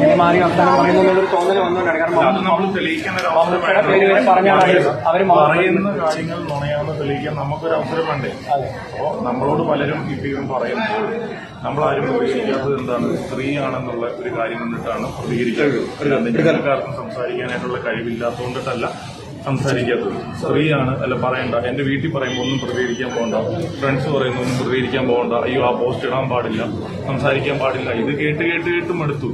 അങ്ങനെ മാറി വർത്തമാനം പറയുന്നു എന്നുള്ളൊരു തോന്നൽ വന്നുകൊണ്ടാണ്. കാരണം നമ്മൾ തെളിയിക്കാൻ ഒരു അവസരം മമ്മൂക്കയുടെ പേര് വരെ അവർ അവർ മാറി പറയുന്ന കാര്യങ്ങൾ നുണയാന്ന് തെളിയിക്കാൻ നമുക്കൊരു അവസരം വേണ്ടേ? അപ്പോ നമ്മളോട് പലരും ഇപ്പം പറയുമ്പോൾ നമ്മളാരും പ്രതീക്ഷിക്കാത്തത് എന്താണ്? സ്ത്രീയാണെന്നുള്ള ഒരു കാര്യം കൊണ്ടിട്ടാണ് പ്രതികരിക്കുന്നത് ജനക്കാർക്കും സംസാരിക്കാനായിട്ടുള്ള കഴിവില്ലാത്തതുകൊണ്ടിട്ടല്ല സംസാരിക്കാത്തത്. സ്ത്രീയാണ് അല്ല പറയണ്ട. എന്റെ വീട്ടിൽ പറയുമ്പോൾ ഒന്നും പ്രതികരിക്കാൻ പോകണ്ട. ഫ്രണ്ട്സ് പറയുന്നു ഒന്നും പ്രതികരിക്കാൻ പോകണ്ട. അയ്യോ ആ പോസ്റ്റ് ഇടാൻ പാടില്ല. സംസാരിക്കാൻ പാടില്ല. ഇത് കേട്ട് കേട്ട് കേട്ടും മടുത്തു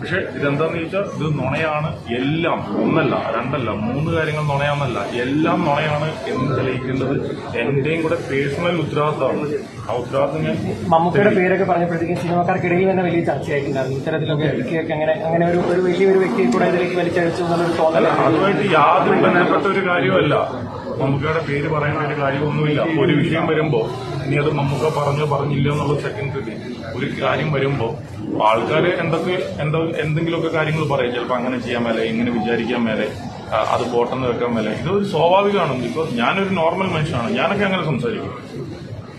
പക്ഷെ ഇതെന്താന്ന് ചോദിച്ചാൽ ഇത് നുണയാണ് എല്ലാം ഒന്നല്ല രണ്ടല്ല മൂന്ന് കാര്യങ്ങൾ നുണയാന്നല്ല എല്ലാം നുണയാണ് എന്ന് തെളിയിക്കേണ്ടത് എന്റെയും കൂടെ പേഴ്സണൽ ഉത്തരവാദിത്തമാണ്. ആ ഉത്തരവാദിത്തം ഞാൻ മമ്മൂക്കയുടെ പേരൊക്കെ പറഞ്ഞപ്പോഴത്തേക്കും സിനിമാക്കാർക്കിടയിൽ തന്നെ വലിയ ചർച്ചയായിട്ടുണ്ടായിരുന്നു. ഇത്തരത്തിലൊക്കെ വ്യക്തിയൊക്കെ അങ്ങനെ അങ്ങനെ ഒരു ഒരു വലിയൊരു വ്യക്തിയെ കൂടെ ഇതിലേക്ക് വലിച്ചഴിച്ചു എന്നുള്ളൊരു തോന്നൽ അതുമായിട്ട് യാതൊരു ബന്ധപ്പെട്ട ഒരു കാര്യമല്ല മമ്മൂക്കയുടെ പേര് പറയേണ്ട ഒരു കാര്യമൊന്നുമില്ല. ഒരു വിഷയം വരുമ്പോൾ ഇനി അത് മമ്മൂക്ക പറഞ്ഞോ പറഞ്ഞില്ല എന്നുള്ള സെക്കൻഡ് സെക്കൻഡറി ഒരു കാര്യം വരുമ്പോൾ ആൾക്കാർ എന്തൊക്കെ എന്തോ എന്തെങ്കിലുമൊക്കെ കാര്യങ്ങൾ പറയും. ചിലപ്പോൾ അങ്ങനെ ചെയ്യാൻ മേലെ ഇങ്ങനെ വിചാരിക്കാൻ മേലെ അത് പോട്ടെന്ന് വെക്കാൻ മേലെ. ഇതൊരു സ്വാഭാവികമാണ്. ബിക്കോസ് ഞാനൊരു നോർമൽ മനുഷ്യനാണ്. ഞാനൊക്കെ അങ്ങനെ സംസാരിക്കും.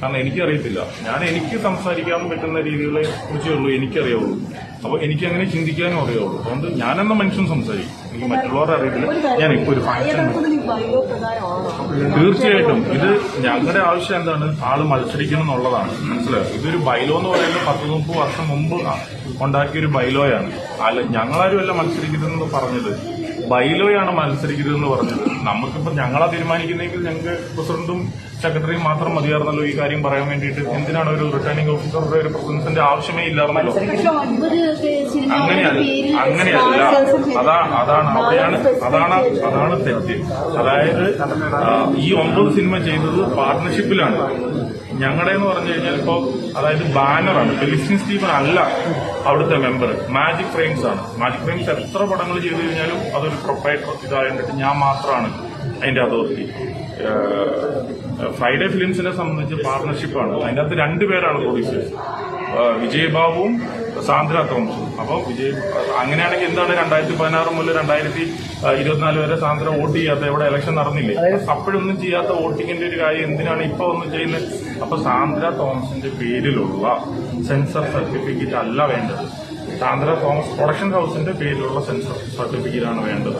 കാരണം എനിക്കറിയത്തില്ല. ഞാൻ എനിക്ക് സംസാരിക്കാൻ പറ്റുന്ന രീതികളെ കുറിച്ചേ ഉള്ളൂ എനിക്കറിയാവുള്ളൂ. അപ്പൊ എനിക്ക് അങ്ങനെ ചിന്തിക്കാനും അറിയാവുള്ളൂ. അതുകൊണ്ട് ഞാനെന്ന മനുഷ്യൻ സംസാരിക്കും. എനിക്ക് മറ്റുള്ളവരെ അറിയത്തില്ല ഞാൻ ഇപ്പോൾ ഒരു ഫംഗ്ഷൻ തീർച്ചയായിട്ടും. ഇത് ഞങ്ങളുടെ ആവശ്യം എന്താണ്? ആൾ മത്സരിക്കണം എന്നുള്ളതാണ്. മനസ്സിലായോ? ഇതൊരു ബൈലോ എന്ന് പറയുന്നത് പത്ത് മുപ്പത് വർഷം മുമ്പ് ഉണ്ടാക്കിയ ഒരു ബൈലോയാണ് അല്ല ഞങ്ങളാരുമല്ല മത്സരിക്കരുതെന്ന് പറഞ്ഞത്. ബൈലോയാണ് മത്സരിക്കരുതെന്ന് പറഞ്ഞത്. നമുക്കിപ്പോ ഞങ്ങളാ തീരുമാനിക്കുന്നെങ്കിൽ ഞങ്ങൾക്ക് പ്രസിഡന്റും സെക്രട്ടറിയും മാത്രം മതിയായിരുന്നല്ലോ ഈ കാര്യം പറയാൻ വേണ്ടിയിട്ട്. എന്തിനാണ് ഒരു റിട്ടേണിംഗ് ഓഫീസറുടെ ഒരു പ്രസൻസിന്റെ ആവശ്യമേ ഇല്ലായിരുന്നല്ലോ? അങ്ങനെയല്ല അങ്ങനെയല്ല. അതാ അതാണ് അവിടെയാണ് അതാണ് അതാണ് തെറ്റ്. അതായത് ഈ ഒമ്പത് സിനിമ ചെയ്തത് പാർട്ട്ണർഷിപ്പിലാണ് ഞങ്ങളുടെ എന്ന് പറഞ്ഞു കഴിഞ്ഞാൽ ഇപ്പോ അതായത് ബാനറാണ് ലിസ്റ്റിൻ സ്റ്റീഫൻ അല്ല അവിടുത്തെ മെമ്പർ മാജിക് ഫ്രെയിംസ് ആണ്. മാജിക് ഫ്രെയിംസ് എത്ര പടങ്ങൾ ചെയ്തു കഴിഞ്ഞാലും അതൊരു പ്രൊപ്പറേറ്റർ ഇതായിട്ട് ഞാൻ മാത്രമാണ് അതിന്റെ അതോറിറ്റി ഫ്രൈഡേ ഫിലിംസിനെ സംബന്ധിച്ച് പാർട്ണർഷിപ്പാണ് അതിന്റെ അകത്ത് രണ്ടുപേരാണ് പ്രൊഡ്യൂസേഴ്സ് വിജയബാബുവും സാന്ദ്ര തോമസും. അപ്പോൾ വിജയ് അങ്ങനെയാണെങ്കിൽ എന്താണ് രണ്ടായിരത്തി പതിനാറ് മുതൽ രണ്ടായിരത്തി ഇരുപത്തിനാല് വരെ സാന്ദ്ര വോട്ട് ചെയ്യാത്ത എവിടെ ഇലക്ഷൻ നടന്നില്ലേ? അപ്പോഴൊന്നും ചെയ്യാത്ത വോട്ടിങ്ങിന്റെ ഒരു കാര്യം എന്തിനാണ് ഇപ്പൊ ഒന്നും ചെയ്യുന്നത്? അപ്പൊ സാന്ദ്ര തോമസിന്റെ പേരിലുള്ള സെൻസർ സർട്ടിഫിക്കറ്റ് അല്ല വേണ്ടത്. സാന്ദ്ര തോമസ് പ്രൊഡക്ഷൻ ഹൗസിന്റെ പേരിലുള്ള സെൻസർ സർട്ടിഫിക്കറ്റ് ആണ് വേണ്ടത്.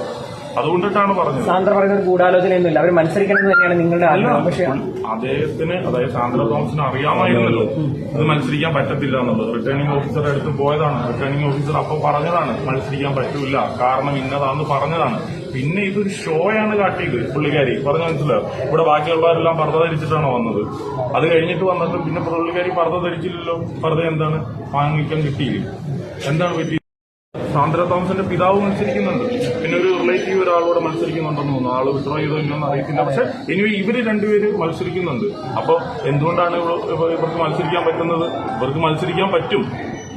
അതുകൊണ്ടിട്ടാണ് പറഞ്ഞത്. സാന്ദ്ര പറയുന്ന ഒരു ഗൂഢാലോചനയൊന്നുമില്ല. അവർ മത്സരിക്കണം എന്ന് തന്നെയാണ് നിങ്ങളുടെ ആഗ്രഹം. പക്ഷേ അദ്ദേഹത്തിന് അതായത് സാന്ദ്ര തോമസിന് അറിയാമായിരുന്നല്ലോ. ഇത് മത്സരിക്കാൻ പറ്റത്തില്ല എന്നുള്ളത്. റിട്ടേണിംഗ് ഓഫീസറെ അടുത്ത് പോയതാണ്. റിട്ടേണിംഗ് ഓഫീസർ അപ്പൊ പറഞ്ഞതാണ് മത്സരിക്കാൻ പറ്റൂല. കാരണം ഇന്നതാന്ന് പറഞ്ഞതാണ്. പിന്നെ ഇതൊരു ഷോയാണ് കാട്ടിയത് പുള്ളിക്കാരി. പറഞ്ഞു മനസ്സിലായോ? ഇവിടെ ബാക്കിയുള്ളവരെല്ലാം പർദ്ദ ധരിച്ചിട്ടാണ് വന്നത്? അത് കഴിഞ്ഞിട്ട് വന്നിട്ട് പിന്നെ പുള്ളിക്കാരി പർദ്ദ ധരിച്ചില്ലല്ലോ. പർദ്ദ എന്താണ്? വാങ്ങിക്കാൻ കിട്ടിയില്ല. എന്താണ് പറ്റി സാന്ദ്ര തോമസിന്റെ പിതാവ് മത്സരിക്കുന്നുണ്ട്. പിന്നെ ഒരു റിലേറ്റീവ് ഒരാളോട് മത്സരിക്കുന്നുണ്ടെന്ന് തോന്നുന്നു. ആൾ വിഡ്രോ ചെയ്തോ ഇല്ലെന്ന് അറിയത്തില്ല. പക്ഷെ ഇനി ഇവർ രണ്ടുപേര് മത്സരിക്കുന്നുണ്ട്. അപ്പൊ എന്തുകൊണ്ടാണ് ഇവ- ഇവ- ഇവർക്ക് മത്സരിക്കാൻ പറ്റുന്നത്? ഇവർക്ക് മത്സരിക്കാൻ പറ്റും.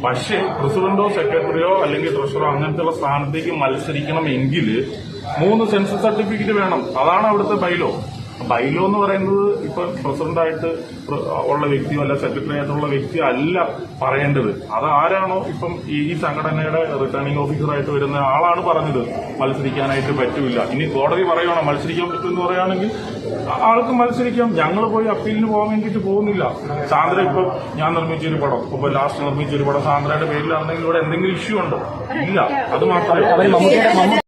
പക്ഷേ പ്രസിഡന്റോ സെക്രട്ടറിയോ അല്ലെങ്കിൽ ട്രഷറോ അങ്ങനത്തെ സ്ഥാനത്തേക്ക് മത്സരിക്കണമെങ്കിൽ മൂന്ന് സെൻസസ് സർട്ടിഫിക്കറ്റ് വേണം. അതാണ് അവിടുത്തെ ബൈലോ ബൈലോ എന്ന് പറയുന്നത് ഇപ്പൊ പ്രസിഡന്റായിട്ട് പ്ര- ഉള്ള വ്യക്തിയോ അല്ല സെക്രട്ടറി ആയിട്ടുള്ള വ്യക്തി അല്ല പറയേണ്ടത്. അത് ആരാണോ ഇപ്പം ഈ സംഘടനയുടെ റിട്ടേണിംഗ് ഓഫീസറായിട്ട് വരുന്ന ആളാണ് പറഞ്ഞത് മത്സരിക്കാനായിട്ട് പറ്റൂല. ഇനി കോടതി പറയുവാണോ മത്സരിക്കാൻ പറ്റുമെന്ന് പറയുകയാണെങ്കിൽ ആൾക്ക് മത്സരിക്കാം. ഞങ്ങൾ പോയി അപ്പീലിന് പോകാൻ വേണ്ടിയിട്ട് പോകുന്നില്ല. സാന്ദ്ര ഇപ്പൊ ഞാൻ നിർമ്മിച്ച ഒരു പടം. ഇപ്പൊ ലാസ്റ്റ് നിർമ്മിച്ച ഒരു പടം. സാന്ദ്രയുടെ പേരിലാണെങ്കിൽ ഇവിടെ എന്തെങ്കിലും ഇഷ്യൂ ഉണ്ടോ? ഇല്ല. അത് മാത്രമേ